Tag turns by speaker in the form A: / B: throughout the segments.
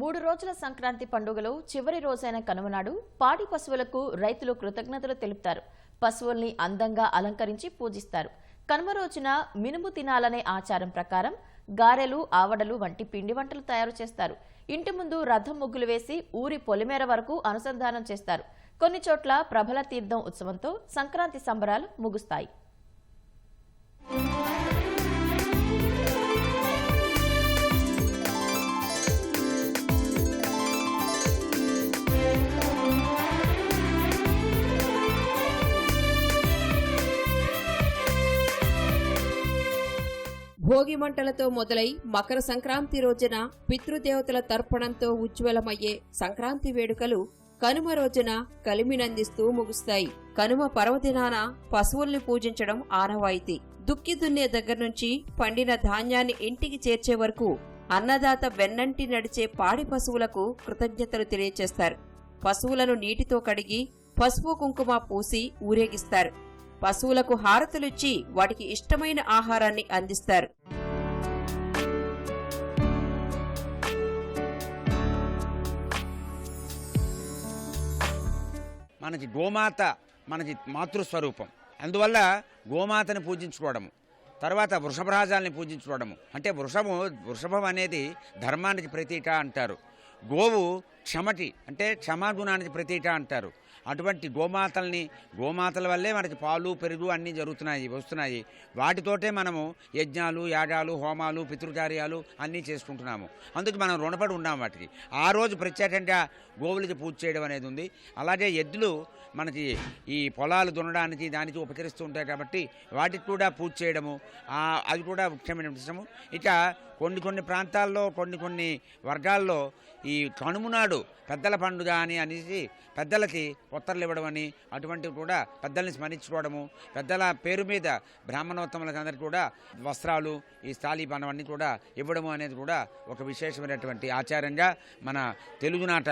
A: మూడు రోజుల సంక్రాంతి పండుగలో చివరి రోజైన కనుమనాడు పాడి పశువులకు రైతులు కృతజ్ఞతలు తెలుపుతారు. పశువుల్ని అందంగా అలంకరించి పూజిస్తారు. కనుమ రోజున మినుము తినాలనే ఆచారం ప్రకారం గారెలు ఆవడలు వంటి పిండి వంటలు తయారు చేస్తారు. ఇంటి ముందు రథం ముగ్గులు వేసి ఊరి పొలిమేర వరకు అనుసంధానం చేస్తారు. కొన్ని చోట్ల ప్రభల తీర్థం ఉత్సవంతో సంక్రాంతి సంబరాలు ముగుస్తాయి.
B: భోగి మంటలతో మొదలై మకర సంక్రాంతి రోజున పితృదేవతల తర్పణంతో ఉజ్వలమయ్యే సంక్రాంతి వేడుకలు కనుమ రోజున కలిమినందిస్తూ ముగుస్తాయి. కనుమ పర్వదినాన పశువుల్ని పూజించడం ఆనవాయితీ. దుక్కి దున్నే దగ్గర నుంచి పండిన ధాన్యాన్ని ఇంటికి చేర్చే వరకు అన్నదాత వెన్నంటి నడిచే పాడి పశువులకు కృతజ్ఞతలు తెలియచేస్తారు. పశువులను నీటితో కడిగి పసుపు కుంకుమ పూసి ఊరేగిస్తారు. పశువులకు హారతులిచ్చి వాటికి ఇష్టమైన ఆహారాన్ని అందిస్తారు.
C: మనకి గోమాత మనకి మాతృస్వరూపం. అందువల్ల గోమాతని పూజించుకోవడము తర్వాత వృషభరాజాల్ని పూజించుకోవడము. అంటే వృషభం వృషభం అనేది ధర్మానికి ప్రతీక అంటారు. గోవు క్షమటి అంటే క్షమాగుణానికి ప్రతీక అంటారు. అటువంటి గోమాతల్ని గోమాతల వల్లే మనకి పాలు పెరుగు అన్నీ జరుగుతున్నాయి వస్తున్నాయి. వాటితోటే మనము యజ్ఞాలు యాగాలు హోమాలు పితృకార్యాలు అన్నీ చేసుకుంటున్నాము. అందుకు మనం రుణపడి ఉన్నాం వాటికి. ఆ రోజు ప్రత్యేకంగా గోవులకి పూజ చేయడం అనేది ఉంది. అలాగే ఎద్దులు మనకి ఈ పొలాలు దున్నడానికి దానికి ఉపకరిస్తూ ఉంటాయి కాబట్టి వాటికి కూడా పూజ చేయడము అది కూడా ముఖ్యమైన విషయము ఇక కొన్ని కొన్ని ప్రాంతాల్లో కొన్ని కొన్ని వర్గాల్లో ఈ కనుమ నాడు పెద్దల పండుగ అని అనేసి పెద్దలకి ఉత్తర్లు ఇవ్వడం అని అటువంటివి కూడా పెద్దల్ని స్మరించుకోవడము పెద్దల పేరు మీద బ్రాహ్మణోత్తములకు అందరికీ కూడా వస్త్రాలు ఈ స్థాళీ పనవన్నీ కూడా ఇవ్వడము అనేది కూడా ఒక విశేషమైనటువంటి ఆచారంగా మన తెలుగునాట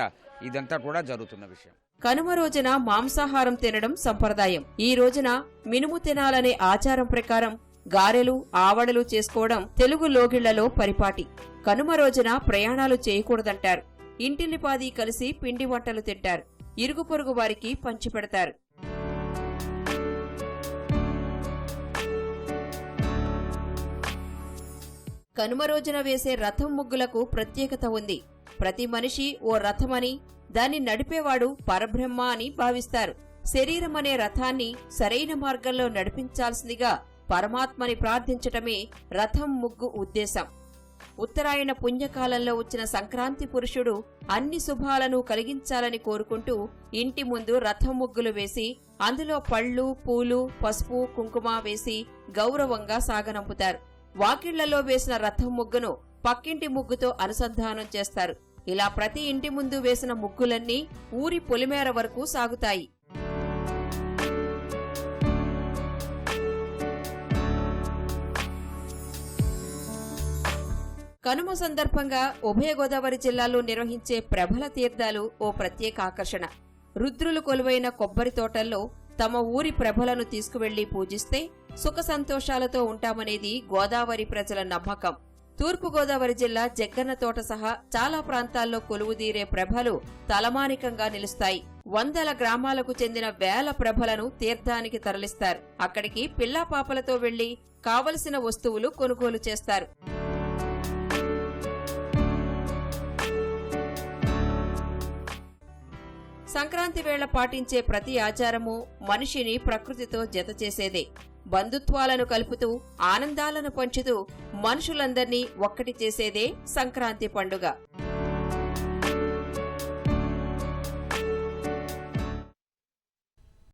C: ఇదంతా కూడా జరుగుతున్న విషయం.
B: కనుమ రోజున మాంసాహారం తినడం సంప్రదాయం. ఈ రోజున మినుము తినాలనే ఆచారం ప్రకారం గారెలు ఆవడలు చేసుకోవడం తెలుగు లోగిళ్ళలో పరిపాటి. కనుమ రోజున ప్రయాణాలు చేయకూడదంటారు. ఇంటిల్లిపాది కలిసి పిండి వంటలు తింటారు. ఇరుగు పొరుగు వారికి పంచిపెడతారు కనుమ రోజున వేసే రథం ముగ్గులకు ప్రత్యేకత ఉంది. ప్రతి మనిషి ఓ రథమని దాన్ని నడిపేవాడు పరబ్రహ్మ అని భావిస్తారు. శరీరం అనే రథాన్ని సరైన మార్గంలో నడిపించాల్సిందిగా పరమాత్మని ప్రార్థించటమే రథం ముగ్గు ఉద్దేశం. ఉత్తరాయణ పుణ్యకాలంలో వచ్చిన సంక్రాంతి పురుషుడు అన్ని శుభాలను కలిగించాలని కోరుకుంటూ ఇంటి ముందు రథం ముగ్గులు వేసి అందులో పళ్ళు పూలు పసుపు కుంకుమ వేసి గౌరవంగా సాగనంపుతారు. వాకిళ్ళలో వేసిన రథం ముగ్గును పక్కింటి ముగ్గుతో అనుసంధానం చేస్తారు. ఇలా ప్రతి ఇంటి ముందు వేసిన ముగ్గులన్నీ ఊరి పొలిమేర వరకు సాగుతాయి. కనుమ సందర్భంగా ఉభయ గోదావరి జిల్లాలో నిర్వహించే ప్రభల తీర్థాలు ఓ ప్రత్యేక ఆకర్షణ. రుద్రులు కొలువైన కొబ్బరి తోటల్లో తమ ఊరి ప్రభలను తీసుకువెళ్ళి పూజిస్తే సుఖ సంతోషాలతో ఉంటామనేది గోదావరి ప్రజల నమ్మకం. తూర్పు గోదావరి జిల్లా జగ్గన్నతోట సహా చాలా ప్రాంతాల్లో కొలువుదీరే ప్రభలు తలమానికంగా నిలుస్తాయి. వందల గ్రామాలకు చెందిన వేల ప్రభలను తీర్థానికి తరలిస్తారు. అక్కడికి పిల్లాపాపలతో వెళ్ళి కావలసిన వస్తువులు కొనుగోలు చేస్తారు. సంక్రాంతి వేళ పాటించే ప్రతి ఆచారము మనిషిని ప్రకృతితో జత చేసేదే. బంధుత్వాలను కలుపుతూ ఆనందాలను పంచుతూ మనుషులందర్నీ ఒక్కటి చేసేదే సంక్రాంతి పండుగ.